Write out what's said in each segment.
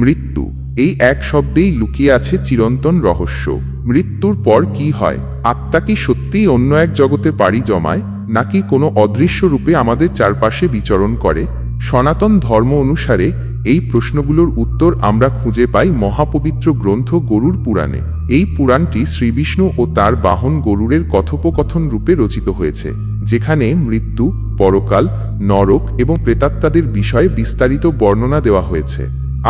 মৃত্যু। এই এক শব্দেই লুকিয়ে আছে চিরন্তন রহস্য। মৃত্যুর পর কি হয়? আত্মা কি সত্যিই অন্য এক জগতে পাড়ি জমায়, নাকি কোনো অদৃশ্য রূপে আমাদের চারপাশে বিচরণ করে? সনাতন ধর্ম অনুসারে এই প্রশ্নগুলোর উত্তর আমরা খুঁজে পাই মহাপবিত্র গ্রন্থ গরুর পুরাণে। এই পুরাণটি শ্রীবিষ্ণু ও তার বাহন গরুরের কথোপকথন রূপে রচিত হয়েছে, যেখানে মৃত্যু, পরকাল, নরক এবং প্রেতাত্মাদের বিষয়ে বিস্তারিত বর্ণনা দেওয়া হয়েছে।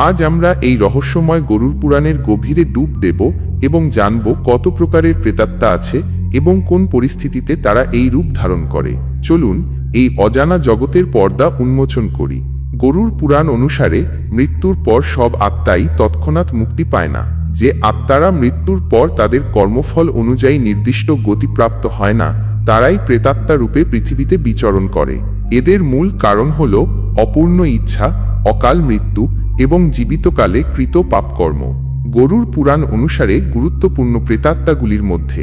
আজ আমরা এই রহস্যময় গরুর পুরাণের গভীরে ডুব দেব এবং জানব কত প্রকারের প্রেতাত্মা আছে এবং কোন পরিস্থিতিতে তারা এই রূপ ধারণ করে। চলুন এই অজানা জগতের পর্দা উন্মোচন করি। গরুর পুরাণ অনুসারে মৃত্যুর পর সব আত্মাই তৎক্ষণাৎ মুক্তি পায় না। যে আত্মারা মৃত্যুর পর তাদের কর্মফল অনুযায়ী নির্দিষ্ট গতিপ্রাপ্ত হয় না, তারাই প্রেতাত্মা রূপে পৃথিবীতে বিচরণ করে। এদের মূল কারণ হল অপূর্ণ ইচ্ছা, অকাল মৃত্যু এবং জীবিতকালে কৃত পাপকর্ম। গরুর পুরাণ অনুসারে গুরুত্বপূর্ণ প্রেতাত্মাগুলির মধ্যে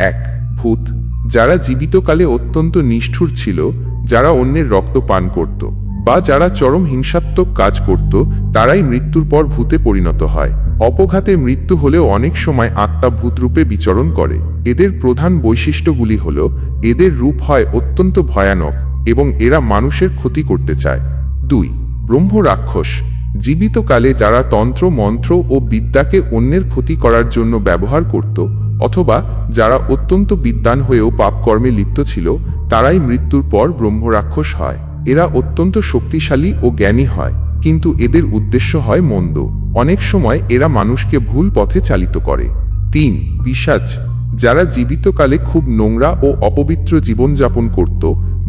এক, ভূত, যারা জীবিতকালে অত্যন্ত নিষ্ঠুর ছিল, যারা অন্যের রক্ত পান করত, বা যারা চরম হিংসাত্মক কাজ করত, তারাই মৃত্যুর পর ভূতে পরিণত হয়। অপঘাতে মৃত্যু হলেও অনেক সময় আত্মা ভূতরূপে বিচরণ করে। এদের প্রধান বৈশিষ্ট্যগুলি হল, এদের রূপ হয় অত্যন্ত ভয়ানক এবং এরা মানুষের ক্ষতি করতে চায়। দুই ব্রহ্ম রাক্ষস জীবিতকালে যারা তন্ত্র, মন্ত্র ও বিদ্যাকে অন্যের ক্ষতি করার জন্য ব্যবহার করত, অথবা যারা অত্যন্ত বিদ্বান হয়েও পাপকর্মে লিপ্ত ছিল, তারাই মৃত্যুর পর ব্রহ্মরাক্ষস হয়। এরা অত্যন্ত শক্তিশালী ও জ্ঞানী হয়, কিন্তু এদের উদ্দেশ্য হয় মন্দ। অনেক সময় এরা মানুষকে ভুল পথে চালিত করে। তিন পিসাচ যারা জীবিতকালে খুব নোংরা ও অপবিত্র জীবনযাপন করত,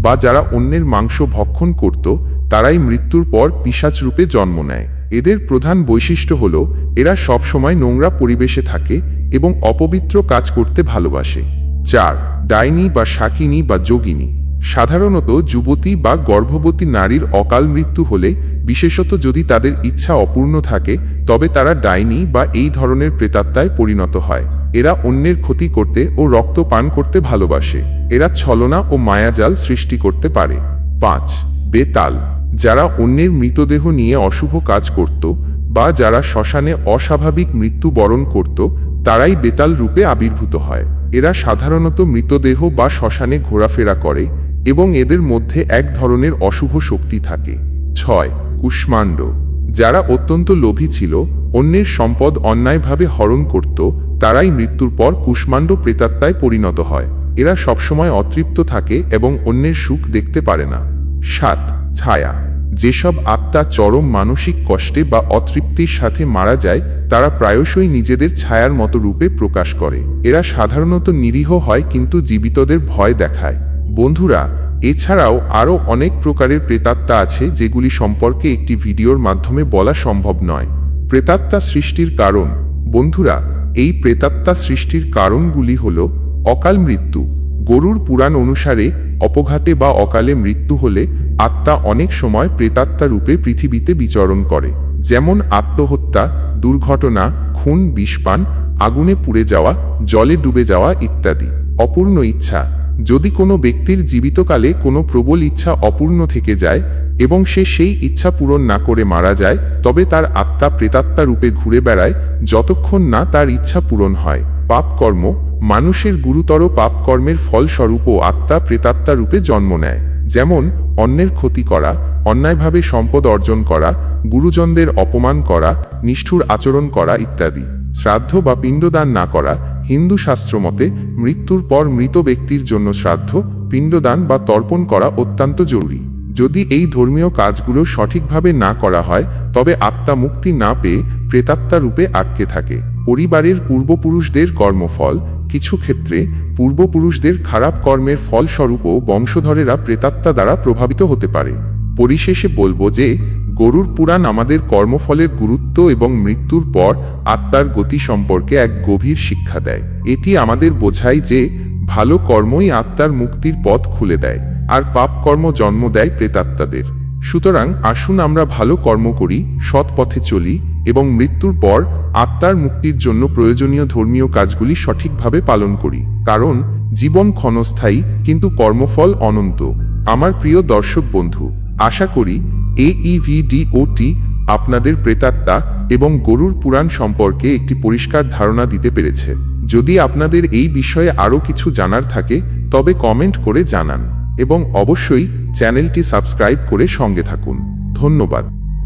বা যারা অন্যের মাংস ভক্ষণ করত তারাই মৃত্যুর পর পিসাচ রূপে জন্ম নেয়। এদের প্রধান বৈশিষ্ট্য হল, এরা সবসময় নোংরা পরিবেশে থাকে এবং অপবিত্র কাজ করতে ভালোবাসে। চার, ডাইনি বা শাকিনী বা যোগিনী। সাধারণত যুবতী বা গর্ভবতী নারীর অকাল মৃত্যু হলে, বিশেষত যদি তাদের ইচ্ছা অপূর্ণ থাকে, তবে তারা ডাইনি বা এই ধরনের প্রেতাত্মায় পরিণত হয়। এরা অন্যের ক্ষতি করতে ও রক্ত পান করতে ভালোবাসে। এরা ছলনা ও মায়াজাল সৃষ্টি করতে পারে। পাঁচ, বেতাল। যারা অন্যের মৃতদেহ নিয়ে অশুভ কাজ করত বা যারা শ্মশানে অস্বাভাবিক মৃত্যু বরণ করত, তারাই বেতাল রূপে আবির্ভূত হয়। এরা সাধারণত মৃতদেহ বা শ্মশানে ঘোরাফেরা করে এবং এদের মধ্যে এক ধরনের অশুভ শক্তি থাকে। ছয়, কুষ্মাণ্ড। যারা অত্যন্ত লোভী ছিল, অন্যের সম্পদ অন্যায়ভাবে হরণ করত, তারাই মৃত্যুর পর কুষ্মাণ্ড প্রেতাত্মায় পরিণত হয়। এরা সবসময় অতৃপ্ত থাকে এবং অন্যের সুখ দেখতে পারে না। সাত ছায়া। যেসব আত্মা চরম মানসিক কষ্টে বা অতৃপ্তির সাথে মারা যায়, তারা প্রায়শই নিজেদের ছায়ার মতো রূপে প্রকাশ করে। এরা সাধারণত নিরীহ হয় কিন্তু জীবিতদের ভয় দেখায়। বন্ধুরা, এছাড়াও আরও অনেক প্রকারের প্রেতাত্মা আছে যেগুলি সম্পর্কে একটি ভিডিওর মাধ্যমে বলা সম্ভব নয়। প্রেতাত্মা সৃষ্টির কারণ। বন্ধুরা, এই প্রেতাত্মা সৃষ্টির কারণগুলি হল অকাল মৃত্যু। গরুর পুরাণ অনুসারে অপঘাতে বা অকালে মৃত্যু হলে আত্মা অনেক সময় প্রেতাত্মা রূপে পৃথিবীতে বিচরণ করে। যেমন আত্মহত্যা, দুর্ঘটনা, খুন, বিষপান, আগুনে পুড়ে যাওয়া, জলে ডুবে যাওয়া ইত্যাদি। অপূর্ণ ইচ্ছা। যদি কোনো ব্যক্তির জীবিতকালে কোনো প্রবল ইচ্ছা অপূর্ণ থেকে যায় এবং সে সেই ইচ্ছা পূরণ না করে মারা যায়, তবে তার আত্মা প্রেতাত্মা রূপে ঘুরে বেড়ায় যতক্ষণ না তার ইচ্ছা পূরণ হয়। পাপকর্ম। মানুষের গুরুতর পাপকর্মের ফলস্বরূপও আত্মা প্রেতাত্মা রূপে জন্ম নেয়। যেমন অন্যের ক্ষতি করা, অন্যায়ভাবে সম্পদ অর্জন করা, গুরুজনদের অপমান করা, নিষ্ঠুর আচরণ করা ইত্যাদি। শ্রাদ্ধ বা পিণ্ডদান না করা, হিন্দু শাস্ত্রমতে মৃত্যুর পর মৃত ব্যক্তির জন্য শ্রাদ্ধ, পিণ্ডদান বা তর্পণ করা অত্যন্ত জরুরি। যদি এই ধর্মীয় কাজগুলো সঠিকভাবে না করা হয়, তবে আত্মা মুক্তি না পেয়ে প্রেতাত্মা রূপে আটকে থাকে। পরিবারের পূর্বপুরুষদের কর্মফল কিছু ক্ষেত্রে পূর্বপুরুষদের খারাপ কর্মের ফলস্বরূপও বংশধরেরা প্রেতাত্মা দ্বারা প্রভাবিত হতে পারে। পরিশেষে বলব যে, গরুর পুরাণ আমাদের কর্মফলের গুরুত্ব এবং মৃত্যুর পর আত্মার গতি সম্পর্কে এক গভীর শিক্ষা দেয়। এটি আমাদের বোঝায় যে, ভালো কর্মই আত্মার মুক্তির পথ খুলে দেয়, আর পাপ কর্ম জন্ম দেয় প্রেতাত্মাদের। সুতরাং আসুন আমরা ভালো কর্ম করি, সৎ পথে চলি এবং মৃত্যুর পর আত্মার মুক্তির জন্য প্রয়োজনীয় ধর্মীয় কাজগুলি সঠিকভাবে পালন করি। কারণ, জীবন ক্ষণস্থায়ী, কিন্তু কর্মফল অনন্ত। আমার প্রিয় দর্শক বন্ধু, আশা করি এ ইভিডিওটি আপনাদের প্রেতাত্মা এবং গরুর পুরাণ সম্পর্কে একটি পরিষ্কার ধারণা দিতে পেরেছে। যদি আপনাদের এই বিষয়ে আরও কিছু জানার থাকে, তবে কমেন্ট করে জানান এবং অবশ্যই চ্যানেলটি সাবস্ক্রাইব করে সঙ্গে থাকুন। ধন্যবাদ।